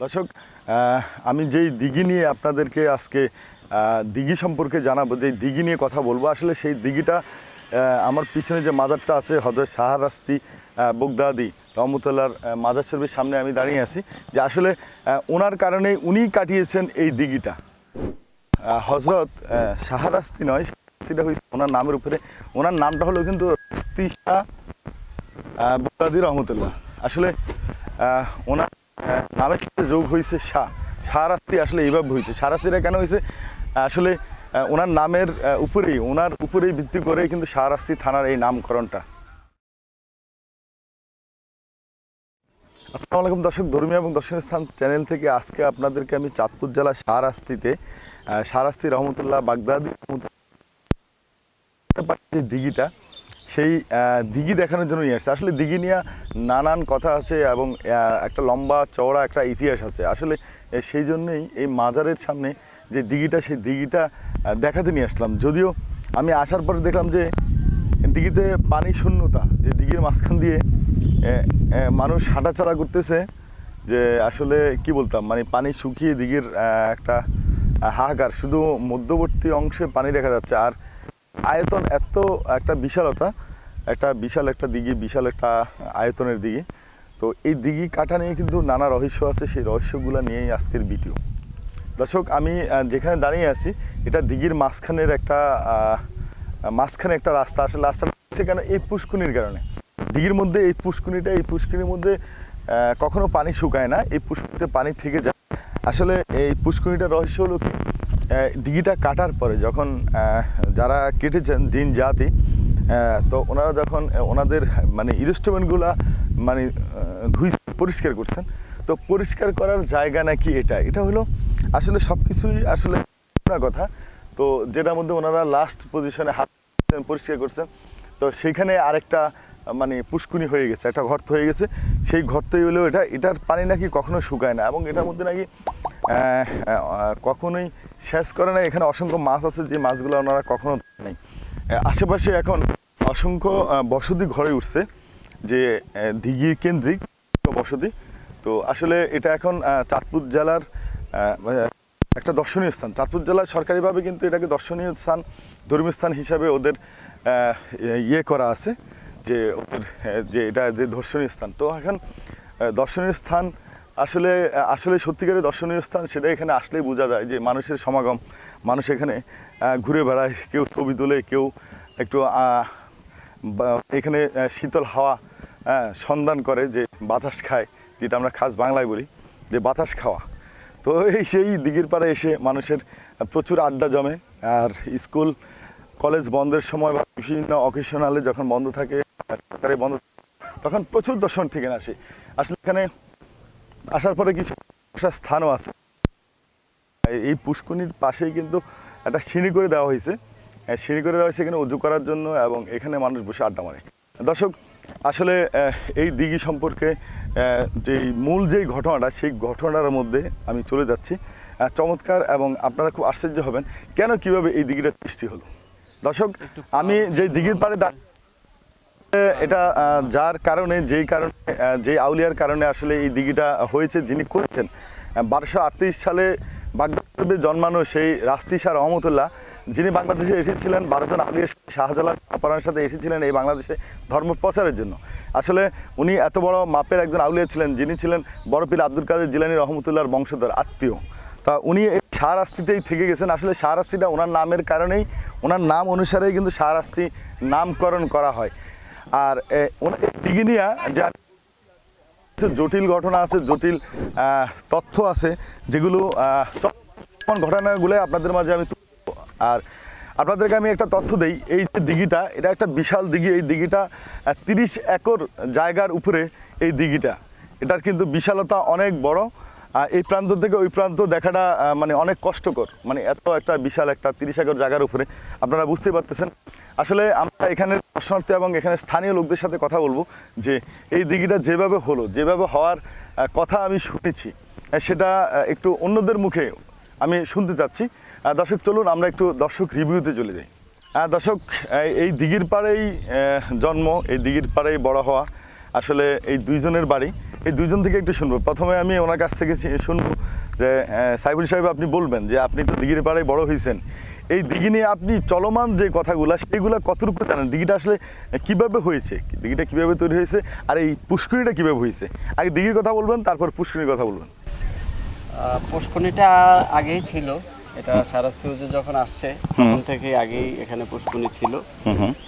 দর্শক আমি যেই দিঘি নিয়ে আপনাদেরকে আজকে দিঘি সম্পর্কে জানাব, যেই দিঘি নিয়ে কথা বলব, আসলে সেই দিঘিটা আমার পিছনে যে মাদারটা আছে, হজরত শাহরাস্তি বগদাদি রহমতুল্লার মাদার শরীফের সামনে আমি দাঁড়িয়ে আছি, যে আসলে ওনার কারণে উনিই কাটিয়েছেন এই দিঘিটা। হজরত শাহরাস্তি নয় হয়েছে ওনার নামের উপরে। ওনার নামটা হলো কিন্তু রাস্তি শাহ বুকাদি রহমতুল্লাহ। আসলে ওনার নামের যোগ হয়েছে শাহ শাহরাস্তি আসলে এইভাবে হয়েছে শাহরাস্তিটা কেন হয়েছে আসলে ওনার নামের উপরেই ওনার উপরেই ভিত্তি করে কিন্তু শাহরাস্তি থানার এই নামকরণটা। আসসালামু আলাইকুম দর্শক ধর্মীয় এবং দর্শনীয় স্থান চ্যানেল থেকে আজকে আপনাদেরকে আমি চাঁদপুর জেলা শাহরাস্তিতে আহ, শাহরাস্তি রহমতুল্লাহ বাগদাদি রহমতুল্লাহ দিঘিটা সেই দিঘি দেখানোর জন্য নিয়ে আসছে। আসলে দিঘি নিয়ে নানান কথা আছে এবং একটা লম্বা, চওড়া একটা ইতিহাস আছে। আসলে সেই জন্যই এই মাজারের সামনে যে দিঘিটা, সেই দিঘিটা দেখাতে নিয়ে আসলাম। যদিও আমি আসার পরে দেখলাম যে দিঘিতে পানি শূন্যতা, যে দিঘির মাঝখান দিয়ে মানুষ হাঁটাচলা করতেছে যে আসলে কি বলতাম মানে পানি শুকিয়ে দিঘির একটা হাহাকার, শুধু মধ্যবর্তী অংশে পানি দেখা যাচ্ছে। আর আয়তন এত একটা বিশালতা একটা বিশাল একটা দিঘি, বিশাল একটা আয়তনের দিঘি। তো এই দিঘি কাটা নিয়ে কিন্তু নানা রহস্য আছে, সেই রহস্যগুলো নিয়েই আজকের ভিডিও। দর্শক, আমি যেখানে দাঁড়িয়ে আছি, এটা দিঘির মাঝখানের একটা মাঝখানে একটা রাস্তা। আসলে হচ্ছে কেন এই পুষ্কুনির কারণে? দিঘির মধ্যে এই পুষ্কুনিটা এই পুষ্কুনির মধ্যে কখনো পানি শুকায় না। এই পুষ্কুনিতে পানি থেকে যায়। আসলে এই পুষ্কুনিটার রহস্য হলো কি? দিঘিটা কাটার পরে যখন যারা কেটেছেন দিন জাতি তো ওনারা যখন ওনাদের মানে ইনস্ট্রুমেন্টগুলা মানে ধুই পরিষ্কার করছেন, তো পরিষ্কার করার জায়গা নাকি এটা? এটা হলো আসলে সব কিছুই আসলে কথা। তো যেটার মধ্যে ওনারা লাস্ট পজিশনে হাত পরিষ্কার করছেন, তো সেইখানে আরেকটা মানে পুষ্কুনি হয়ে গেছে, একটা গর্ত হয়ে গেছে। সেই গর্তই হলো এটা। এটার পানি নাকি কখনো শুকায় না এবং এটার মধ্যে নাকি কখনোই শেষ করে না। এখানে অসংখ্য মাছ আছে, যে মাছগুলো ওনারা কখনো নাই। আশেপাশে এখন অসংখ্য বসতি ঘরে উঠছে যে দিঘি কেন্দ্রিক বসতি। তো আসলে এটা এখন চাঁদপুর জেলার একটা দর্শনীয় স্থান। চাঁদপুর জেলায় সরকারিভাবে কিন্তু এটাকে দর্শনীয় স্থান, ধর্মীয় স্থান হিসাবে ওদের ইয়ে করা আছে যে, ওদের যে এটা যে দর্শনীয় স্থান। তো এখন দর্শনীয় স্থান আসলে আসলে সত্যিকারের দর্শনীয় স্থান সেটা এখানে আসলেই বোঝা যায় যে মানুষের সমাগম, মানুষ এখানে ঘুরে বেড়ায়, কেউ ছবি তোলে, কেউ একটু এখানে শীতল হাওয়া সন্ধান করে যে বাতাস খায়, যেটা আমরা খাস বাংলায় বলি, যে বাতাস খাওয়া। তো এই সেই দিঘির পাড়ে এসে মানুষের প্রচুর আড্ডা জমে, আর স্কুল, কলেজ বন্ধের সময় বা বিভিন্ন অকেশনালে যখন বন্ধ থাকে সরকারি বন্ধ তখন প্রচুর দর্শন থেকে আসে। আসলে এখানে আসার পরে কিছু স্থানও আছে। এই পুষ্কুনির পাশেই কিন্তু একটা সিঁড়ি করে দেওয়া হয়েছে। সিঁড়ি করে দেওয়া হয়েছে এখানে উজু করার জন্য এবং এখানে মানুষ বসে আড্ডা মারে। দর্শক আসলে এই দিঘি সম্পর্কে যে মূল যেই ঘটনাটা সেই ঘটনার মধ্যে আমি চলে যাচ্ছি। চমৎকার এবং আপনারা খুব আশ্চর্য হবেন কেন কীভাবে এই দিঘিটা সৃষ্টি হলো। দর্শক আমি যে দিঘির পাড়ে দাঁড়িয়ে এটা যার কারণে যেই কারণে আহ, যে আউলিয়ার কারণে আসলে এই দিঘিটা হয়েছে যিনি করেছেন। বারোশো আটত্রিশ সালে বাগদাদে জন্মানো সেই রাস্তি শাহ রহমতুল্লাহ যিনি বাংলাদেশে এসেছিলেন বারোজন আউলিয়া শাহজালাল আপারার সাথে এসেছিলেন এই বাংলাদেশে ধর্ম প্রচারের জন্য। আসলে উনি এত বড় মাপের একজন আউলিয়া ছিলেন যিনি ছিলেন বড় পীর আব্দুল কাদের জিলানি রহমতুল্লাহর বংশধর আত্মীয়। তা উনি এই শাহরাস্তিতেই থেকে গেছেন। আসলে শাহরাস্তিটা ওনার নামের কারণেই ওনার নাম অনুসারেই কিন্তু শাহরাস্তি নামকরণ করা হয়। আর দিঘিনিয়া যে জটিল ঘটনা আছে, জটিল তথ্য আছে, যেগুলো ঘটনাগুলো আপনাদের মাঝে আমি আর আপনাদেরকে আমি একটা তথ্য দেই, এই যে দিঘিটা, এটা একটা বিশাল দিঘি, এই দিঘিটা তিরিশ একর জায়গার উপরে এই দিঘিটা। এটার কিন্তু বিশালতা অনেক বড়। এই প্রান্ত থেকে ওই প্রান্ত দেখাটা মানে অনেক কষ্টকর। মানে এত একটা বিশাল একটা তিরিশ একর জায়গার উপরে। আপনারা বুঝতেই পারতেছেন। আসলে আমরা এখানে দর্শনার্থী এবং এখানে স্থানীয় লোকদের সাথে কথা বলব যে, এই দিঘিটা যেভাবে হলো, যেভাবে হওয়ার কথা আমি শুনেছি সেটা একটু অন্যদের মুখে আমি শুনতে চাচ্ছি। দর্শক, চলুন আমরা একটু দর্শক রিভিউতে চলে যাই। দর্শক, এই দিঘির পাড়েই জন্ম, এই দিঘির পাড়েই বড় হওয়া। আসলে এই দুইজনের বাড়ি এই দুইজন থেকে একটু শুনব। প্রথমে আমি ওনার কাছ থেকে শুনব যে আহ, সাইফুল সাহেব আপনি বলবেন যে আপনি তো দিঘির পাড়ায় বড় হয়েছেন এই দিঘি নিয়ে আপনি চলমান যে কথাগুলো সেইগুলো কতটুকু জানেন? দিঘিটা আসলে কীভাবে হয়েছে? দিঘিটা কীভাবে তৈরি হয়েছে? আর এই পুষ্করিটা কীভাবে হয়েছে? আগে দিঘির কথা বলবেন তারপর পুষ্করির কথা বলবেন। আহ, পুষ্করিণীটা আগেই ছিল। এটা সারাস্তি হুজুর যখন আসছে তখন থেকে আগেই এখানে পুষ্করিণী ছিল।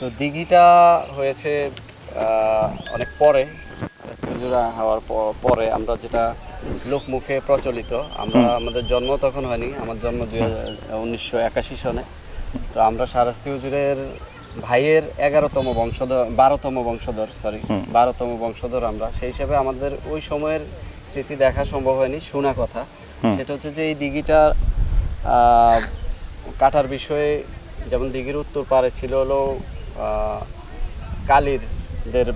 তো দিঘিটা হয়েছে অনেক পরে হুজুর হওয়ার পরে আমরা যেটা লোকমুখে প্রচলিত আমরা আমাদের জন্ম তখন হয়নি আমার জন্ম দুই উনিশশো একাশি সনে। তো আমরা সারাস্তি হুজুরের ভাইয়ের এগারোতম বংশধর বারোতম বংশধর সরি বারোতম বংশধর আমরা। সেই হিসাবে আমাদের ওই সময়ের স্মৃতি দেখা সম্ভব হয়নি শোনা কথা। সেটা হচ্ছে যে এই দিঘিটা কাটার বিষয়ে যেমন দিঘির উত্তর পারে ছিল হলো কালীর দের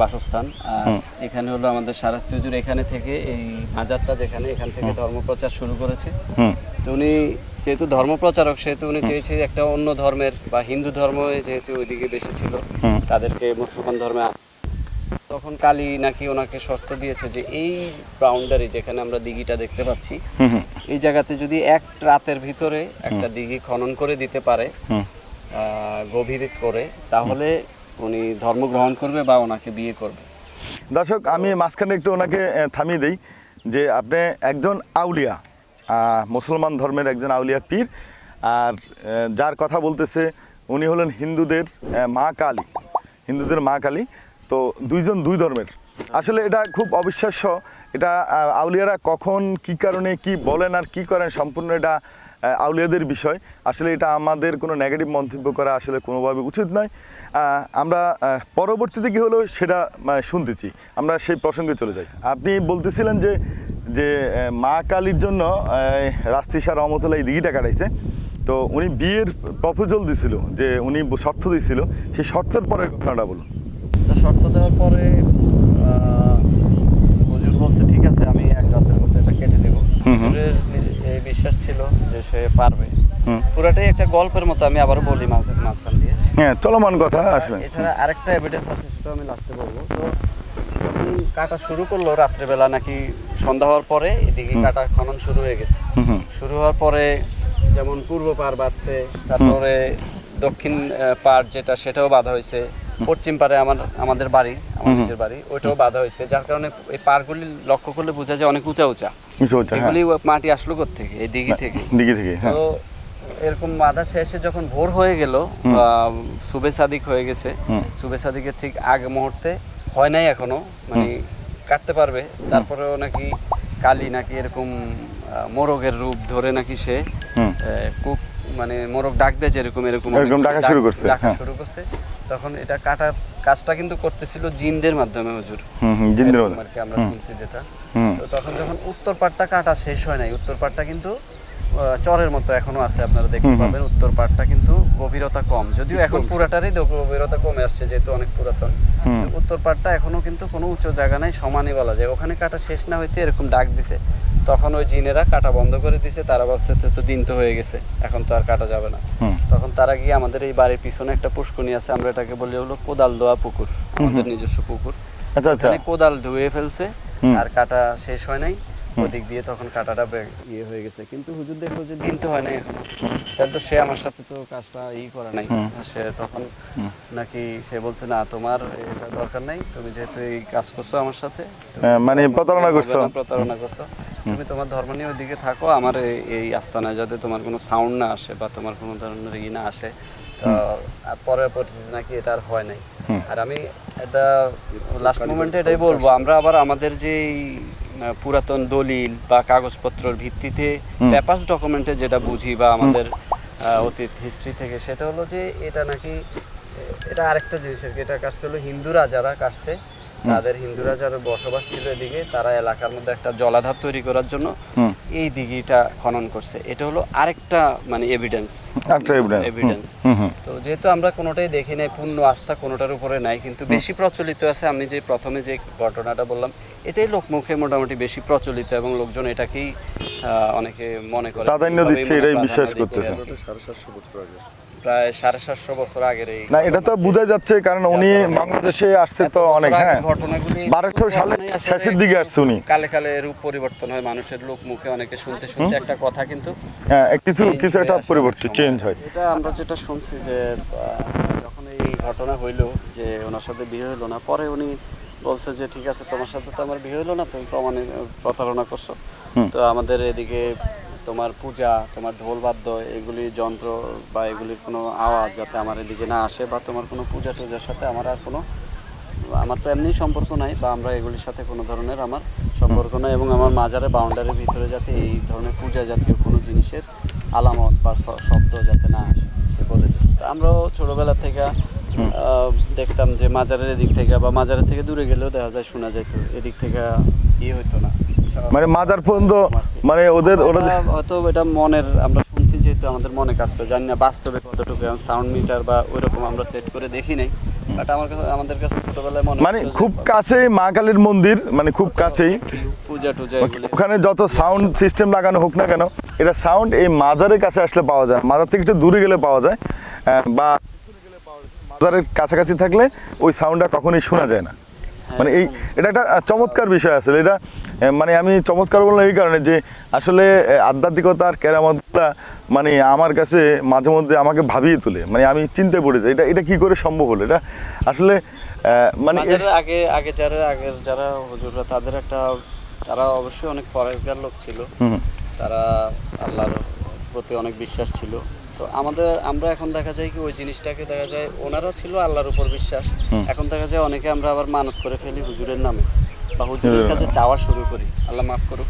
বাসস্থান। আর এখানে হলো আমাদের সারাস্তি হুজুর এখানে থেকে এই মাজারটা যেখানে এখান থেকে ধর্মপ্রচার শুরু করেছে। তো উনি যেহেতু ধর্মপ্রচারক সেহেতু উনি চেয়েছে একটা অন্য ধর্মের বা হিন্দু ধর্ম যেহেতু ওইদিকে বেশি ছিল তাদেরকে মুসলমান ধর্মে তখন কালী নাকি ওনাকে শর্ত দিয়েছে যে এই বাউন্ডারি যেখানে আমরা দিঘিটা দেখতে পাচ্ছি এই জায়গাতে যদি এক রাতের ভিতরে একটা দিঘি খনন করে দিতে পারে আহ, গভীর করে তাহলে উনি ধর্ম গ্রহণ করবে বা ওনাকে বিয়ে করবে। দর্শক, আমি মাঝখানে একটু ওনাকে থামিয়ে দিই যে আপনি একজন আউলিয়া মুসলমান ধর্মের একজন আউলিয়া পীর। আর যার কথা বলতেছে, উনি হলেন হিন্দুদের মা কালী, হিন্দুদের মা কালী। তো দুইজন দুই ধর্মের। আসলে এটা খুব অবিশ্বাস্য। এটা আউলিয়ারা কখন, কি কারণে, কি বলেন আর কি করেন, সম্পূর্ণ এটা আউলিয়াদের বিষয়। আসলে এটা আমাদের কোনো নেগেটিভ মন্তব্য করা আসলে কোনোভাবে উচিত নয়। আমরা পরবর্তীতে কি হলো সেটা মানে শুনতেছি। আমরা সেই প্রসঙ্গে চলে যাই। আপনি বলতেছিলেন যে যে মা কালীর জন্য রাস্তি সার রহমতুল্লাহ এই দিঘিটা কাটাইছে। তো উনি বিয়ের প্রপোজাল দিছিল যে উনি শর্ত দিছিল। সেই শর্তের পরে ঘটনাটা বলুন। শর্ত দেওয়ার পরে হুজুর বলছে ঠিক আছে আমি এক রাতের মধ্যে এটা কেটে দেবো। বিশ্বাস ছিল যে সে পারবে। পুরাটাই একটা গল্পের মতো আমি আবারও বলি মাঝ মাঝখান দিয়ে। হ্যাঁ চলমান কথা আসলে। এছাড়া আরেকটা এভিডেন্স আছে সেটা আমি লাস্টে বলব। তো যখন কাটা শুরু করল রাত্রেবেলা নাকি সন্ধ্যা হওয়ার পরে এদিকে কাটা খনন শুরু হয়ে গেছে। শুরু হওয়ার পরে যেমন পূর্ব পার বাঁধছে তারপরে দক্ষিণ পার যেটা সেটাও বাধা হয়েছে। পশ্চিম পারে আমার আমাদের বাড়ি আমার নিজের বাড়ি ওইটাও বাধা হয়েছে। যার কারণে এই পারগুলি লক্ষ্য করলে বোঝা যায় অনেক উঁচা উঁচা। হ্যাঁ। এগুলি মাটি আসলো থেকে এই দিঘি থেকে। দিঘি থেকে হ্যাঁ। তো এরকম বাধা শেষে যখন ভোর হয়ে গেল সুবে সাদিক হয়ে গেছে। সুবে সাদিকের ঠিক আগে মুহূর্তে হয় নাই এখনও মানে কাটতে পারবে। তারপরেও নাকি কালি নাকি এরকম মোরগের রূপ ধরে নাকি সে কুক মানে মোরগ ডাক দেয় যেরকম এরকম এরকম ডাকা শুরু করছে, ডাকা হ্যাঁ। শুরু করছে। তখন এটা কাটার কাজটা কিন্তু করতেছিল জিনদের মাধ্যমে হুজুর। হুম জিনদের কি আমরা শুনছি যেটা। তো তখন যখন উত্তর পাটটা কাটা শেষ হয় নাই উত্তর পাটটা কিন্তু চরের মতো এখনও আছে আপনারা দেখতে। পাবেন উত্তর পাটটা কিন্তু গভীরতা কম। যদিও এখন পুরাটারই গভীরতা কমে আসছে যেহেতু অনেক পুরাতন। উত্তর পাটটা এখনও কিন্তু কোনো উঁচু জায়গা নাই সমানই বলা যায়। ওখানে কাটা শেষ না হইতে এরকম ডাক দিছে। তখন ওই জিনেরা কাটা বন্ধ করে দিছে তারা ভাবছে তো দিন তো হয়ে গেছে এখন তো আর কাটা যাবে না। তখন তারা গিয়ে আমাদের এই বাড়ির পিছনে একটা পুষ্করণী আছে আমরা এটাকে বলি হলো কোদাল দোয়া পুকুর আমাদের নিজস্ব পুকুর। আচ্ছা আচ্ছা। কোদাল ধুয়ে ফেলছে আর কাটা শেষ হয় নাই। ওদিক দিয়ে তখন কাটাটা ইয়ে হয়ে গেছে। কিন্তু হুজুর দেখল যে দিন তো হয় নাই এখনও। তাহলে তো সে আমার সাথে তো কাজটা ই করে নাই। সে তখন নাকি সে বলছে না তোমার এটা দরকার নাই। তুমি যেহেতু এই কাজ করছ আমার সাথে হ্যাঁ, মানে প্রতারণা করছ। প্রতারণা করছ। তুমি তোমার ধর্ম নিয়ে ওইদিকে থাকো। আমার এই- আস্তানায় যাতে তোমার কোনো সাউন্ড না আসে বা তোমার কোনো ধরনের ই না আসে তো আর পরের পরিস্থিতি নাকি এটা আর হয় নাই। আর আমি এটা লাস্ট মোমেন্টে এটাই বলব আমরা আবার আমাদের যে পুরাতন দলিল বা কাগজপত্রর ভিত্তিতে প্যাপাস ডকুমেন্টে যেটা বুঝি বা আমাদের অতীত হিস্ট্রি থেকে সেটা হলো যে এটা নাকি এটা আরেকটা জিনিস আর কি এটা কাটছে হলো হিন্দুরা যারা কাটছে তাদের হিন্দুরা যারা বসবাস ছিল এদিকে তারা এলাকার মধ্যে একটা জলাধার তৈরি করার জন্য এই দিঘিটা খনন করছে। এটা হলো আরেকটা মানে এভিডেন্স এভিডেন্স। তো যেহেতু আমরা কোনোটাই দেখি নাই পূর্ণ আস্থা কোনোটার উপরে নাই কিন্তু বেশি প্রচলিত আছে আমি যে প্রথমে যে ঘটনাটা বললাম এটাই লোকমুখে মোটামুটি বেশি প্রচলিত এবং লোকজন এটাকেই আহ, অনেকে মনে করে। প্রাধান্য দিচ্ছে, এটাই বিশ্বাস করতেছে। সাড়ে সাতশো বছর আগে। প্রায় সাড়ে সাতশো বছর আগের এই না এটা তো বোঝা যাচ্ছে কারণ উনি বাংলাদেশে আসছে তো অনেক হ্যাঁ। ঘটনাগুলি বারোশো সালে শেষের দিকে আসছে উনি। কালে কালে রূপ পরিবর্তন হয় মানুষের লোক মুখে অনেকে শুনতে শুনতে একটা কথা কিন্তু হ্যাঁ কিছু কিছু একটা পরিবর্তন চেঞ্জ হয়। এটা আমরা যেটা শুনছি যে যখন এই ঘটনা হইল যে ওনার সাথে বিয়ে হইল না পরে উনি বলছে যে ঠিক আছে তোমার সাথে তো আমার বিয়ে হইল না তুমি প্রমাণে প্রতারণা করছ। তো আমাদের এদিকে তোমার পূজা তোমার ঢোল বাদ্য এগুলি যন্ত্র বা এগুলির কোনো আওয়াজ যাতে আমার এদিকে না আসে বা তোমার কোনো পূজা টুজার সাথে আমার আর কোনো আমার তো এমনি সম্পর্ক নাই বা আমরা এগুলির সাথে কোনো ধরনের আমার সম্পর্ক নাই এবং আমার মাজারের বাউন্ডারির ভিতরে যাতে এই ধরনের পূজা জাতীয় কোনো জিনিসের আলামত বা শব্দ যাতে না আসে সে বলে দিচ্ছে তো আমরাও ছোটবেলা থেকে দেখতাম যে মাজারের এদিক থেকে বা মাজারের থেকে দূরে গেলেও দেখা যায় শোনা যেত এদিক থেকে ইয়ে হইতো না। মানে মাজার পর্যন্ত মানে ওদের ওরা হয়তো এটা মনের আমরা শুনছি যেহেতু আমাদের মনে কাজ করে জানি না বাস্তবে কতটুকু সাউন্ড মিটার বা ওইরকম আমরা সেট করে দেখি নাই বাট আমার কাছে আমাদের কাছে ছোটবেলায় মনে মানে খুব কাছেই মা কালীর মন্দির মানে খুব কাছেই। পূজা টুজা ওখানে যত সাউন্ড সিস্টেম লাগানো হোক না কেন এটা সাউন্ড এই মাজারের কাছে আসলে পাওয়া যায় মাজার থেকে একটু দূরে গেলে পাওয়া যায় বা মাজারের কাছাকাছি থাকলে ওই সাউন্ডটা কখনোই শোনা যায় না। মানে এই এটা একটা চমৎকার বিষয় আসলে এটা মানে আমি চমৎকার বললাম এই কারণে যে আসলে আধ্যাত্মিকতার কেরামতটা মানে আমার কাছে মাঝে মধ্যে আমাকে ভাবিয়ে তোলে। মানে আমি চিন্তায় পড়ে যাই। এটা এটা কি করে সম্ভব হলো? এটা আসলে মানে আগে আগে যারা আগের যারা হুজুররা তাদের একটা তারা অবশ্যই অনেক ফরেজগার লোক ছিল। তারা আল্লাহর প্রতি অনেক বিশ্বাস ছিল। তো আমাদের আমরা এখন দেখা যায় কি ওই জিনিসটাকে দেখা যায় ওনারা ছিল আল্লাহর উপর বিশ্বাস। এখন দেখা যায় অনেকে আমরা আবার মানত করে ফেলি হুজুরের নামে বা হুজুরের কাছে চাওয়া শুরু করি। আল্লাহ মাফ করুক।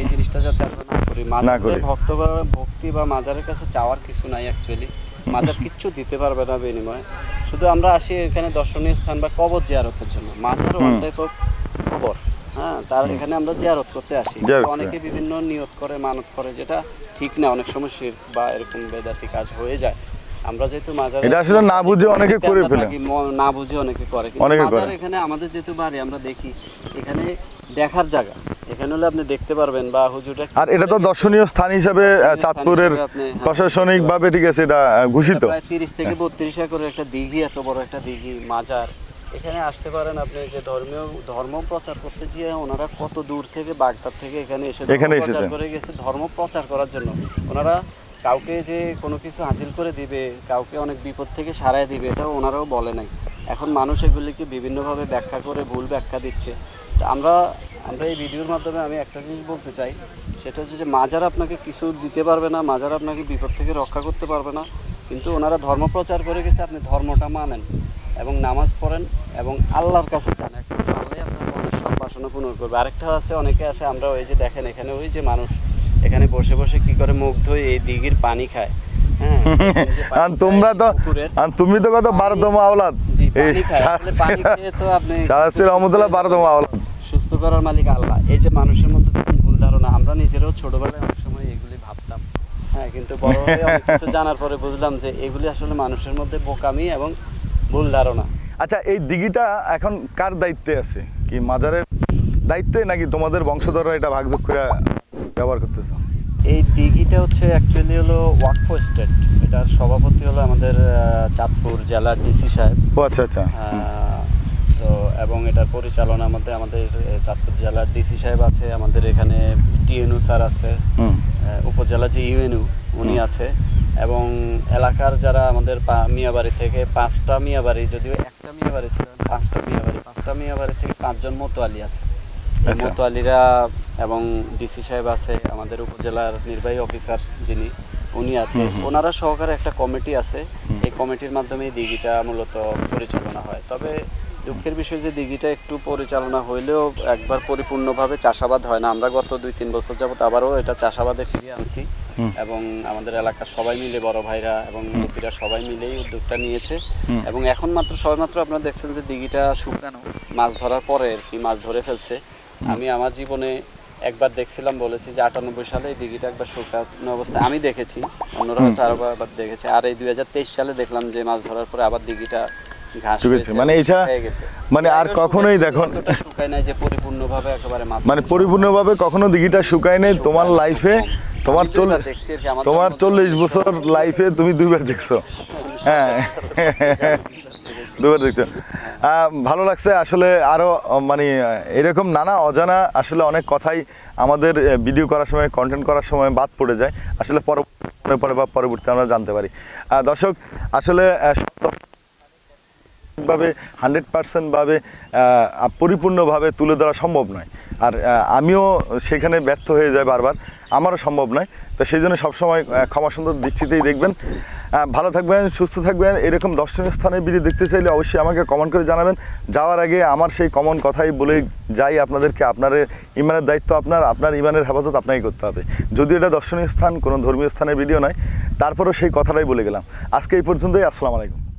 এই জিনিসটা যাতে আমরা না করি। মাজারে। ভক্ত বা ভক্তি বা মাজারের কাছে চাওয়ার কিছু নাই অ্যাকচুয়ালি মাজার কিচ্ছু দিতে পারবে না বিনিময়ে। শুধু আমরা আসি এখানে দর্শনীয় স্থান বা কবর জিয়ারতের জন্য। মাজার ওয়ান টাইপ অফ কবর। হ্যাঁ তার এখানে আমরা জিয়ারত করতে আসি। অনেকে বিভিন্ন নিয়ত করে মানত করে যেটা ঠিক না। অনেক সময় বা এরকম বেদাতি কাজ হয়ে যায়। আমরা যেহেতু মাজারে এটা আসলে না বুঝে অনেকে করে ফেলে। না বুঝে অনেকে করে। অনেকে করে। এখানে আমাদের যেহেতু বাড়ি আমরা দেখি এখানে দেখার জায়গা। এখানে হলে আপনি দেখতে পারবেন বা হুজুরটা আর এটা তো দর্শনীয় স্থান হিসাবে চাঁদপুরের হ্যাঁ। প্রশাসনিক ভাবে ঠিক আছে এটা ঘোষিত। প্রায় তিরিশ থেকে বত্রিশ একর একটা দিঘি এত বড় একটা দিঘি মাজার। এখানে আসতে পারেন আপনি যে ধর্মীয় ধর্ম প্রচার করতে গিয়ে ওনারা কত দূর থেকে বাগদাদ থেকে এখানে এসে এখানে প্রচার করে গেছে ধর্ম প্রচার করার জন্য। ওনারা কাউকে যে কোনো কিছু হাসিল করে দিবে কাউকে অনেক বিপদ থেকে সারায় দিবে এটাও ওনারাও বলে নাই। এখন মানুষ এগুলিকে বিভিন্নভাবে ব্যাখ্যা করে ভুল ব্যাখ্যা দিচ্ছে। তো আমরা আমরা এই ভিডিওর মাধ্যমে আমি একটা জিনিস বলতে চাই সেটা হচ্ছে যে মাজার আপনাকে কিছু দিতে পারবে না মাজার আপনাকে বিপদ থেকে রক্ষা করতে পারবে না কিন্তু ওনারা ধর্ম প্রচার করে গেছে আপনি ধর্মটা মানেন। এবং নামাজ পড়েন এবং আল্লাহর কাছে চান আপনার মনের সব বাসনা পূরণ করবে। আরেকটা আছে অনেকে আসে আমরা ওই যে দেখেন এখানে ওই যে মানুষ এখানে বসে বসে কি করে মুগ্ধ এই দিঘির পানি খায়। তোমরা তো তুমি তো কত বারোতম আওলাদ। বারোতম আওলাদ। সুস্থ করার মালিক আল্লাহ। এই যে মানুষের মধ্যে ভুল ধারণা আমরা নিজেরাও ছোটবেলায় অনেক সময় এগুলি ভাবতাম। হ্যাঁ কিন্তু বড় হয়ে অনেক কিছু জানার পরে বুঝলাম যে এগুলি আসলে মানুষের মধ্যে বোকামি এবং ভুল ধারণা। আচ্ছা এই দিঘিটা এখন কার দায়িত্বে আছে? কি মাজারের দায়িত্বে নাকি তোমাদের বংশধররা এটা ভাগযোগ করে ব্যবহার করতেছো? এই দিঘিটা হচ্ছে অ্যাকচুয়ালি হলো ওয়াকফ স্টেট। এটার সভাপতি হলো আমাদের চাঁদপুর জেলার ডিসি সাহেব। ও আচ্ছা আচ্ছা। তো এবং এটার পরিচালনার মধ্যে আমাদের চাঁদপুর জেলার ডিসি সাহেব আছে আমাদের এখানে টিএনউ স্যার আছে। উপজেলা যে ইউএনইউ উনি আছে। এবং এলাকার যারা আমাদের পা- মিয়াবাড়ি থেকে পাঁচটা মিয়াবাড়ি যদিও একটা মিয়াবাড়ি ছিল পাঁচটা মিয়াবাড়ি পাঁচটা মিয়াবাড়ি থেকে পাঁচজন মতোয়ালি আছে। আচ্ছা। মতোয়ালিরা এবং ডিসি সাহেব আছে আমাদের উপজেলার নির্বাহী অফিসার যিনি উনি আছে। ওনারা সহকারে একটা কমিটি আছে। এই কমিটির মাধ্যমে দিঘিটা মূলত পরিচালনা হয়। তবে দুঃখের বিষয় যে দিঘিটা একটু পরিচালনা হইলেও একবার পরিপূর্ণভাবে চাষাবাদ হয় না। আমরা গত দুই তিন বছর যাবত আবারও এটা চাষাবাদে ফিরিয়ে আনছি। এবং আমাদের এলাকার সবাই মিলে বড় ভাইরা এবং মুরব্বীরা সবাই মিলেই উদ্যোগটা নিয়েছে। এবং এখন মাত্র সবেমাত্র আপনারা দেখছেন যে দিঘিটা শুকানো মাছ ধরার পরে আর কি মাছ ধরে ফেলছে। আমি আমার জীবনে একবার দেখছিলাম বলেছি যে আটানব্বই সালে এই দিঘিটা একবার শুকানো অবস্থায় আমি দেখেছি। অন্যরা হয়তো আরও আবার দেখেছে। আর এই দুই হাজার তেইশ সালে দেখলাম যে মাছ ধরার পরে আবার দিঘিটা মানে এছাড়া-। মানে আর কখনোই দেখো- অতটা শুকায় নাই যে পরিপূর্ণভাবে একেবারে মাছ মানে পরিপূর্ণভাবে কখনো দিঘিটা শুকায় নেই তোমার লাইফে। তোমার তোমার চল্লিশ বছর লাইফে তুমি দুইবার দেখছ। হ্যাঁ। দুবার দেখছ। ভালো লাগছে আসলে আরও মানে এরকম নানা অজানা আসলে অনেক কথাই আমাদের ভিডিও করার সময় কন্টেন্ট করার সময় বাদ পড়ে যায়। আসলে পরবর্তী পরে বা পরবর্তী আমরা জানতে পারি। দর্শক আসলে ভাবে হান্ড্রেড পার্সেন্ট ভাবে আহ, পরিপূর্ণভাবে তুলে ধরা সম্ভব নয়। আর আমিও সেখানে ব্যর্থ হয়ে যাই বারবার আমারও সম্ভব নয়। তো সেই জন্য সবসময় ক্ষমা সুন্দর দৃষ্টিতেই দেখবেন। ভালো থাকবেন সুস্থ থাকবেন এরকম দর্শনীয় স্থানের ভিডিও দেখতে চাইলে অবশ্যই আমাকে কমেন্ট করে জানাবেন। যাওয়ার আগে আমার সেই কমন কথাই বলে যাই আপনাদেরকে আপনার ইমানের দায়িত্ব আপনার আপনার ইমানের হেফাজত আপনাকে করতে হবে। যদিও এটা দর্শনীয় স্থান কোনো ধর্মীয় স্থানের ভিডিও নয় তারপরেও সেই কথাটাই বলে গেলাম। আজকে এই পর্যন্তই আসসালামু আলাইকুম।